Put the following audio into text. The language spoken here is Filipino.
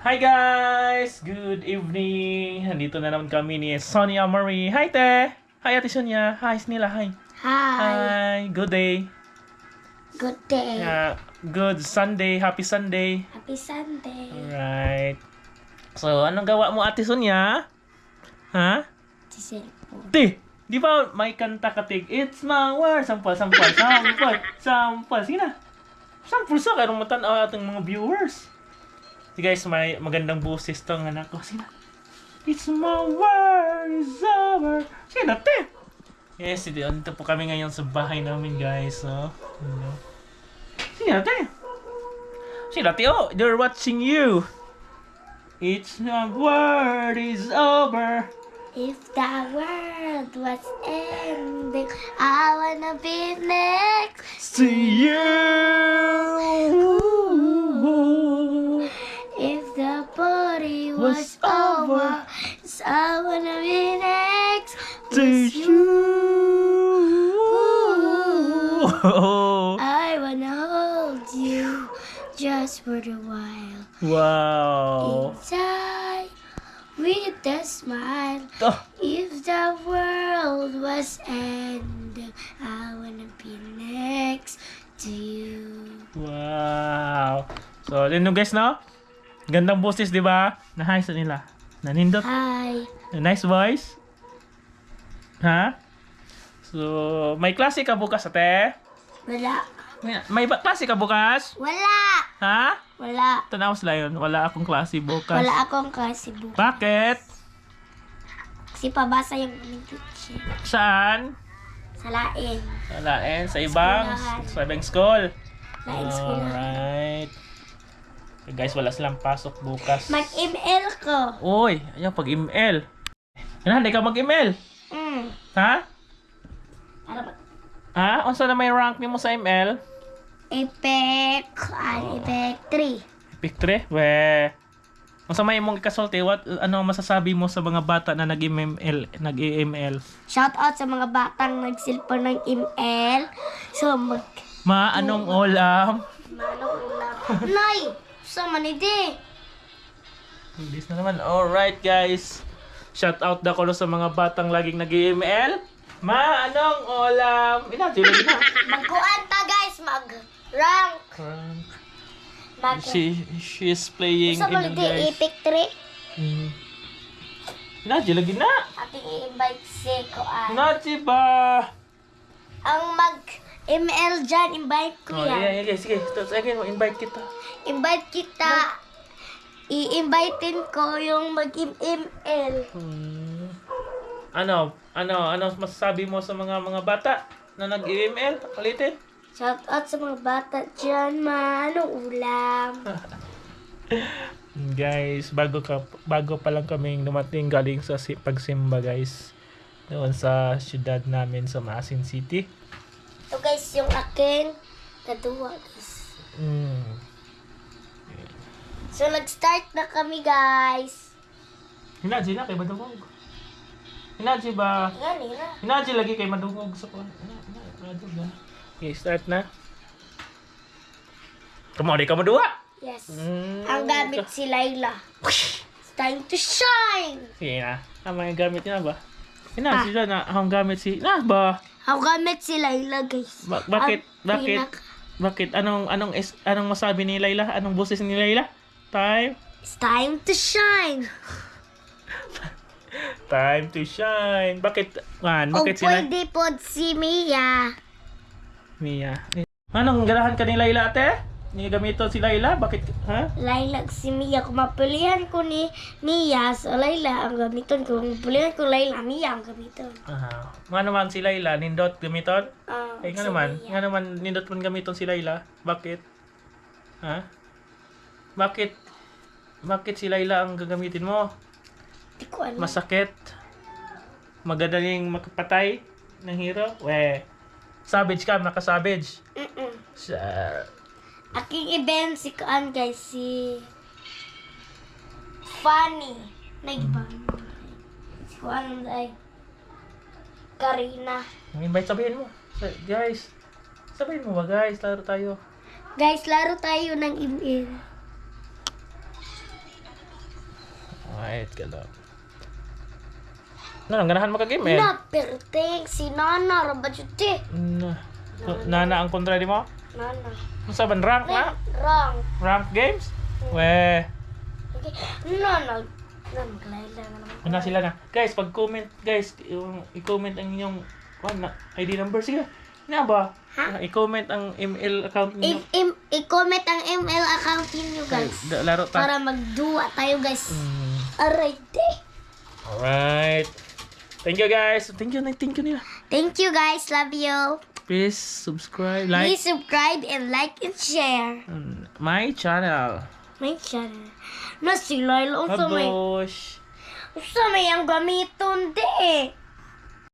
Hi guys! Good evening! Nandito na naman kami ni Sonia Marie. Hi te! Hi Ate Sonia! Hi Snila! Hi! Hi. Hi! Good day! Good day. Yeah, good Sunday! Happy Sunday! Happy Sunday. Alright. So, anong gawa mo Ate Sonia? Ha? Si. Te! Di ba may kanta katig? It's my world! Sampal, sampal, sampal, sampal. Sige na. Sampal sa karong matan ating mga viewers. Si guys, may magandang boses tong anak ko. Sige na. It's my world is over. Sige na, te! Yes, ito, dito po kami ngayon sa bahay namin guys. So, ano. Sige na, te! Sige na, te, oh! They're watching you! It's my world is over. If the world was ending, I wanna be next. See you. To you. I wanna hold you just for a while. Wow. Inside, with a smile. Oh, If the world was ending, I wanna be next to you. wow. So, yun yung guys, no? Gandang boses, di ba? Na-hi sa nila. Nanindot. Hi. Nice voice. Ha? So, may klase ka bukas, ate? Wala. May, may ba- klase ka bukas? Wala. Ha? Wala. Tanaw sila yun. Wala akong klase bukas. Wala akong kasibu. Bakit? Kasi pabasa yung aming teacher. Saan? Sa lain. Wala eh. Sa ibang, Eskwelahan. sa ibang school. Lain school. Alright. So guys, wala silang pasok bukas. Mag-email ko. Uy, ayan pag-email. Yan, hindi ka mag-email. Mm. Ha? Ano ba? Ha? Unsa na may rank mo sa email? Epek. Ano, Epek 3. Epic 3? We. Unsa may imong ikasulti? What, ano masasabi mo sa mga bata na nag-email? Nag-email? Shout out sa mga batang nagsilpon ng email. So, mag... Ma, anong ulam? Manong ulam. Nay! Sa manidi. English na naman. Alright guys. Shout out na ko sa mga batang laging nag-email. Ma, anong ulam? Ina, sila na. Magkuan ta guys, mag rank. Mag She, she's playing Sa in malidi guys. Epic 3. Mm. Ina, sila gina. Ating i-invite si Kuan. Ina, ba? Ang mag email dyan, invite ko Oh, yan. yeah, yeah, sige. Again, invite kita. Invite kita. I-invitein ko yung mag-email. Hmm. Ano? Ano? Ano masasabi mo sa mga mga bata na nag-email? Ulitin. Shout out sa mga bata dyan, man. Anong ulam? Guys, bago ka bago pa lang kaming dumating galing sa si, pagsimba, guys. Doon sa syudad namin sa Maasin City. Ito guys, yung akin. Kaduwa guys. Mm. So, nag-start na kami guys. Hinaji na kay madungog. Hinaji ba? Yan, ina. Hinaji lagi kay madungog sa madungog na. Okay, start na. Kamo di ka mo duwa. Yes. Mm. Ang gamit si Layla. It's time to shine! Sige na. Tama yung gamit niya ba? Hina, sila na ang gamit si... Na ba? Ang gamit si Layla guys. Ba- bakit? Ang Bakit? pinak- Bakit? Anong anong anong masabi ni Layla? Anong boses ni Layla? Time. It's time to shine! Time to shine. Bakit? Man, O bakit sila? pwede po si Mia. Mia. Anong ganahan ka ni Layla ate? Ni gamito si Layla? Bakit? Ha? Layla si Mia. Kung mapilihan ko ni Mia, so Layla ang gamiton. Kung mapilihan ko Layla, Mia ang gamiton. Aha. Nga naman si Layla, nindot gamiton? Ah, Ay nga si naman, Mia. nga naman nindot man gamiton si Layla. Bakit? Ha? Bakit? Bakit si Layla ang gagamitin mo? Di ko alam. Masakit? Magadaling makapatay ng hero? We. Savage ka, makasavage. Mm-mm. Sa... Aking event si Kuan guys, si Funny. Nag-iba. Si Kuan ay Karina. Invite sabihin mo. Guys, sabihin mo ba guys, laro tayo. Guys, laro tayo ng email. Alright, galaw. Ano, ganahan mo ka game eh. Na, perteng, si Nana, rabat yun ti. Na, nana ang kontra di mo? Nana. Ano saban, rank na? Rang. Rank games? We, Okay. Nana. Ano sila na. Guys, pag comment, guys, i-comment ang inyong na, ID number. Sige, na ba? Ha? I-comment ang email account niyo. I-comment ang ML account niyo guys. Da- Laro ta. Para magduwa tayo guys. Mm, Te. Alright. Thank you guys. Thank you, thank you nila. Thank you guys. Love you. Please subscribe, like Please subscribe and like and share. mm, my channel. May channel. Na si Laila. Unsa may, Babush. unsa may ang gamiton di.